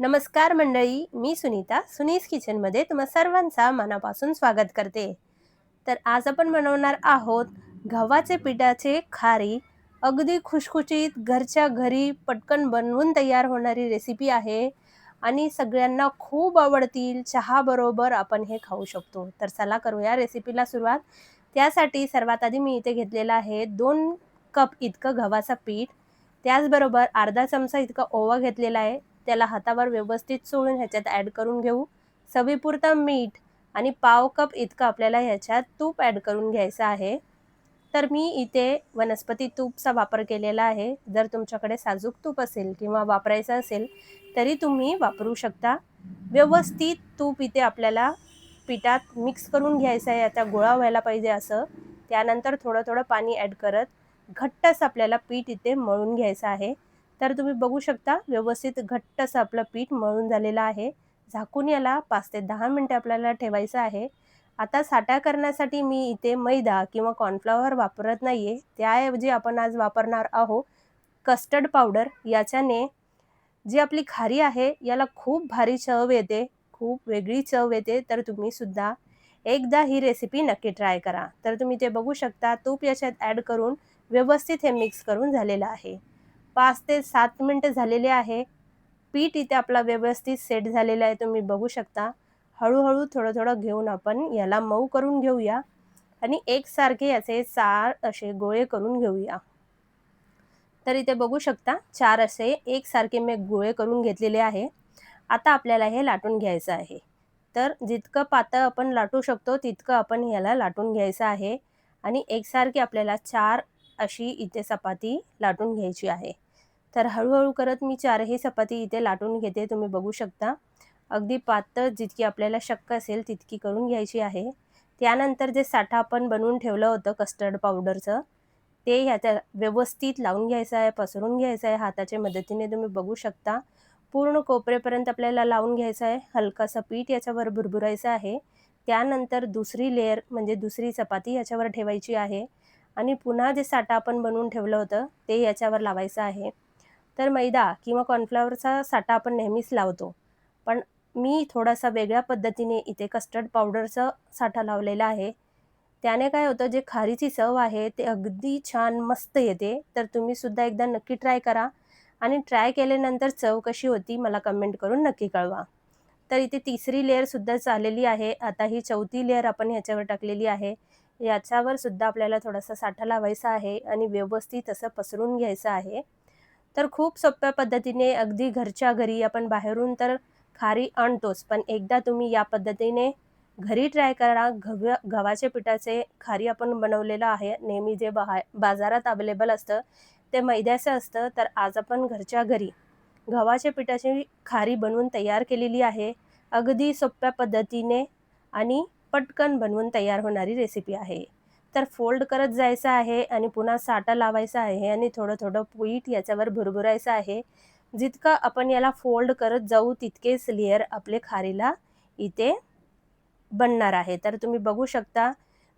नमस्कार मंडळी मी सुनीता सुनीस किचनमध्ये तुम्हा सर्वांचा मनापासून स्वागत करते. तर आज आपण बनवणार आहोत गव्हाचे पिठाचे खारी. अगदी खुशखुशीत घरच्या घरी पटकन बनवून तयार होणारी रेसिपी आहे आणि सगळ्यांना खूप आवडतील चहाबरोबर आपण हे खाऊ शकतो. तर चला करूया रेसिपीला सुरुवात. त्यासाठी सर्वात आधी मी इथे घेतलेलं आहे दोन कप इतकं गव्हाचं पीठ. त्याचबरोबर अर्धा चमचा इतका ओवा घेतलेला आहे. त्याला हातावर व्यवस्थित चोळून ह्याच्यात ॲड करून घेऊ. सवीपुरता मीठ आणि पाव कप इतकं आपल्याला ह्याच्यात तूप ॲड करून घ्यायचं आहे. तर मी इथे वनस्पती तूपचा वापर केलेला आहे. जर तुमच्याकडे साजूक तूप असेल किंवा वापरायचं असेल तरी तुम्ही वापरू शकता. व्यवस्थित तूप इथे आपल्याला पिठात मिक्स करून घ्यायचं आहे. आता गोळा व्हायला पाहिजे असं. त्यानंतर थोडं थोडं पाणी ॲड करत घट्टच आपल्याला पीठ इथे मळून घ्यायचं आहे. तर तुम्ही बघू शकता व्यवस्थित घट्ट असं आपलं पीठ मळून झालेलं आहे. झाकून याला पाच ते दहा मिनटे आपल्याला ठेवायचं आहे. आता साठा करण्यासाठी मी इथे मैदा किंवा कॉर्नफ्लॉवर वापरत नाही आहे त्याऐवजी आपण आज वापरणार आहोत कस्टर्ड पावडर याच्याने जी आपली खारी आहे याला खूप भारी चव येते. खूप वेगळी चव येते. तर तुम्हीसुद्धा एकदा ही रेसिपी नक्की ट्राय करा. तर तुम्ही ते बघू शकता. तूप याच्यात ॲड करून व्यवस्थित हे मिक्स करून झालेलं आहे. पाच ते सात मिनटं झालेले आहे. पीठ इथे आपला व्यवस्थित सेट झालेला आहे. तुम्ही बघू शकता. हळूहळू थोडं थोडं घेऊन आपण याला मऊ करून घेऊया. आणि एकसारखे याचे चार असे गोळे करून घेऊया. तर इथे बघू शकता चार असे एकसारखे मी गोळे करून घेतलेले आहे. आता आपल्याला हे लाटून घ्यायचं आहे. तर जितकं पातळ आपण लाटू शकतो तितकं आपण याला लाटून घ्यायचं आहे. आणि एकसारखी आपल्याला चार अशी इथे चपाती लाटून घ्यायची आहे. तर हळूहळू करत मी चारही चपाती इथे लाटून घेते तुम्ही बघू शकता. अगदी पातळ जितकी आपल्याला शक्य असेल तितकी करून घ्यायची आहे. त्यानंतर जे साठा आपण बनवून ठेवलं होतं कस्टर्ड पावडरचं ते ह्याच्या व्यवस्थित लावून घ्यायचं आहे पसरून घ्यायचं आहे हाताच्या मदतीने तुम्ही बघू शकता. पूर्ण कोपरेपर्यंत आपल्याला लावून घ्यायचं आहे हलकासा पीठ याच्यावर भुरभुरायचं आहे. त्यानंतर दुसरी लेअर म्हणजे दुसरी चपाती याच्यावर ठेवायची आहे. आणि पुन्हा जे साठा आपण बनवून ठेवलं होतं ते याच्यावर लावायचं आहे. तर मैदा किंवा कॉर्नफ्लॉवरचा साठा आपण नेहमीच लावतो. पण मी थोडासा वेगळ्या पद्धतीने इथे कस्टर्ड पावडरचा साठा लावलेला आहे. त्याने काय होतं जे खारीची चव आहे ते अगदी छान मस्त येते. तर तुम्हीसुद्धा एकदा नक्की ट्राय करा. आणि ट्राय केल्यानंतर चव कशी होती मला कमेंट करून नक्की कळवा. तर इथे तिसरी लेअरसुद्धा चाललेली आहे. आता ही चौथी लेअर आपण ह्याच्यावर टाकलेली आहे. याच्यावर सुद्धा आपल्याला थोडासा साठा लावायचा आहे आणि व्यवस्थित असं पसरून घ्यायचं आहे. तर खूप सोप्या पद्धतीने अगदी घरच्या घरी आपण बाहेरून तर खारी आणतोच पण एकदा तुम्ही या पद्धतीने घरी ट्राय करा. घव गव्हाच्या पिठाचे खारी आपण बनवलेलं आहे. नेहमी जे बहा बाजारात अवेलेबल असतं ते मैद्याचं असतं. तर आज आपण घरच्या घरी गव्हाच्या पिठाची खारी बनवून तयार केलेली आहे. अगदी सोप्या पद्धतीने आणि पटकन बनवून तयार होणारी रेसिपी आहे. तर फोल्ड करत जायचं आहे आणि पुन्हा साठा लावायचा आहे आणि थोडं थोडं पीठ याच्यावर भुरभुरायचं आहे. जितकं आपण याला फोल्ड करत जाऊ तितकेच लेअर आपले खारीला इथे बनणार आहे. तर तुम्ही बघू शकता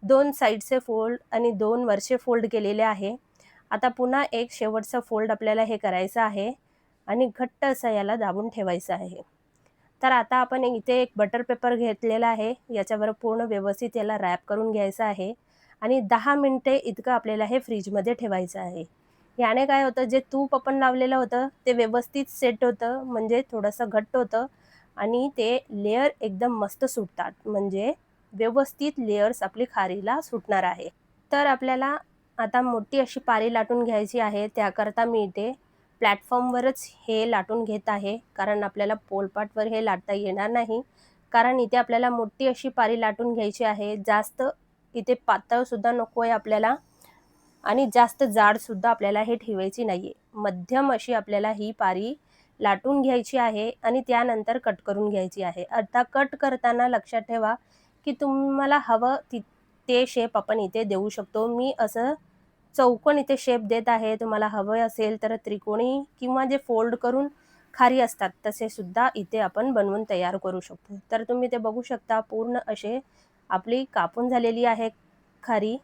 दोन साईडचे फोल्ड आणि दोन वरचे फोल्ड केलेले आहे. आता पुन्हा एक शेवटचा फोल्ड आपल्याला हे करायचं आहे आणि घट्ट असं याला दाबून ठेवायचं आहे. तर आता आपण इथे एक बटर पेपर घेतलेला आहे. याच्यावर पूर्ण व्यवस्थित याला रॅप करून घ्यायचं आहे. आणि दहा मिनटे इतकं आपल्याला हे फ्रीजमध्ये ठेवायचं आहे. याने काय होतं जे तूप आपण लावलेलं होतं ते व्यवस्थित सेट होतं म्हणजे थोडंसं घट्ट होतं आणि ते लेअर एकदम मस्त सुटतात. म्हणजे व्यवस्थित लेअर्स आपली खारीला सुटणार आहे. तर आपल्याला आता मोठी अशी पारी लाटून घ्यायची आहे त्याकरता मी इथे प्लॅटफॉर्मवरच हे लाटून घेत आहे. कारण आपल्याला पोलपाटवर हे लाटता येणार नाही. कारण इथे आपल्याला मोठी अशी पारी लाटून घ्यायची आहे. जास्त इथे पातळसुद्धा नको आहे आपल्याला आणि जास्त जाडसुद्धा आपल्याला हे ठेवायची नाही आहे मध्यम अशी आपल्याला ही पारी लाटून घ्यायची आहे आणि त्यानंतर कट करून घ्यायची आहे. आता कट करताना लक्षात ठेवा की तुम्हाला हवं ति ते शेप आपण इथे देऊ शकतो. मी असं चौकोन इथे शेप देत आहे. तुम्हाला हवं असेल तर त्रिकोणी किंवा जे फोल्ड करून खारी असतात तसे सुद्धा इथे आपण बनवून तयार करू शकतो. तर तुम्ही ते बघू शकता पूर्ण असे आपली कापून झालेली आहे खारी.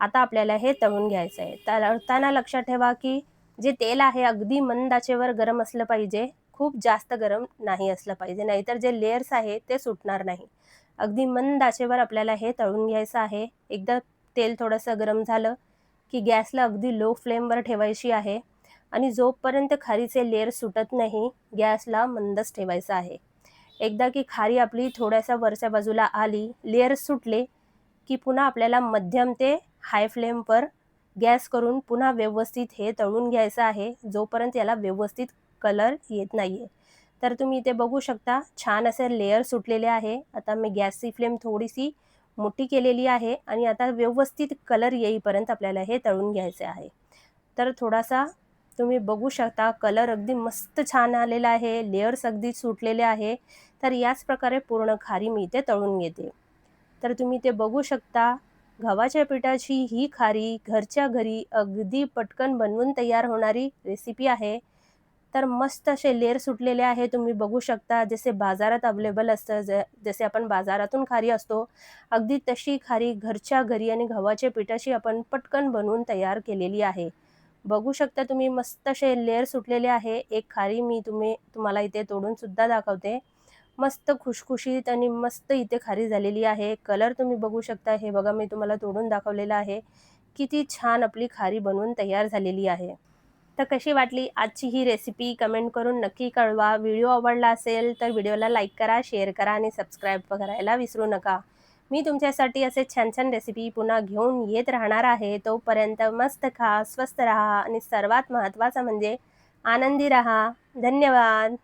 आता आपल्याला हे तळून घ्यायचं आहे. तळताना लक्षात ठेवा की जे तेल आहे अगदी मंदाचेवर गरम असलं पाहिजे. खूप जास्त गरम नाही असलं पाहिजे. नाहीतर जे लेयर्स आहे ते सुटणार नाही. अगदी मंद आचेवर आपल्याला हे तळून घ्यायचं आहे. एकदा तेल थोडंसं गरम झालं की गॅसला अगदी लो फ्लेमवर ठेवायची आहे. आणि जोपर्यंत खारीचे लेअर सुटत नाही गॅसला मंदच ठेवायचा आहे. एकदा की खारी आपली थोड्याशा वरच्या बाजूला आली लेअर सुटले की पुन्हा आपल्याला मध्यम ते हाय फ्लेमवर गॅस करून पुन्हा व्यवस्थित हे तळून घ्यायचं आहे जोपर्यंत याला व्यवस्थित कलर येत नाही आहे तर तुम्ही इथे बघू शकता छान असे लेअर सुटलेले आहे. आता मी गॅसची फ्लेम थोडीशी मोठी केलेली आहे आणि आता व्यवस्थित कलर येईपर्यंत आपल्याला हे तळून घ्यायचे आहे. तर थोडासा तुम्ही बघू शकता कलर अगदी मस्त छान आलेला आहे लेअर्स अगदी सुटलेले आहे. तर याच प्रकारे पूर्ण खारी मी इथे तळून घेते. तर तुम्ही ते बघू शकता गव्हाच्या पिठाची ही खारी घरच्या घरी अगदी पटकन बनवून तयार होणारी रेसिपी आहे. तर मस्त असे लेअर सुटलेले आहे तुम्ही बघू शकता जसे बाजारात अवेलेबल असतं ज जसे आपण बाजारातून खारी असतो अगदी तशी खारी घरच्या घरी आणि गव्हाच्या पिठाची आपण पटकन बनवून तयार केलेली आहे. बघू शकता तुम्ही मस्त असे लेअर सुटलेले आहे. एक खारी मी तुम्ही तुम्हाला इथे तोडून सुद्धा दाखवते. मस्त खुशखुशीत आणि मस्त इथे खारी झालेली आहे. कलर तुम्ही बघू शकता. हे बघा मी तुम्हाला तोडून दाखवलेलं आहे. किती छान आपली खारी बनवून तयार झालेली आहे. तर कशी वाटली आजची ही रेसिपी कमेंट करून नक्की कळवा. व्हिडिओ आवडला असेल तर व्हिडिओला लाईक करा शेअर करा आणि सबस्क्राईब करायला विसरू नका. मी तुमच्यासाठी असे छान छान रेसिपी पुन्हा घेऊन येत राहणार आहे. तोपर्यंत मस्त खा स्वस्त राहा आणि सर्वात महत्त्वाचं म्हणजे आनंदी राहा. धन्यवाद.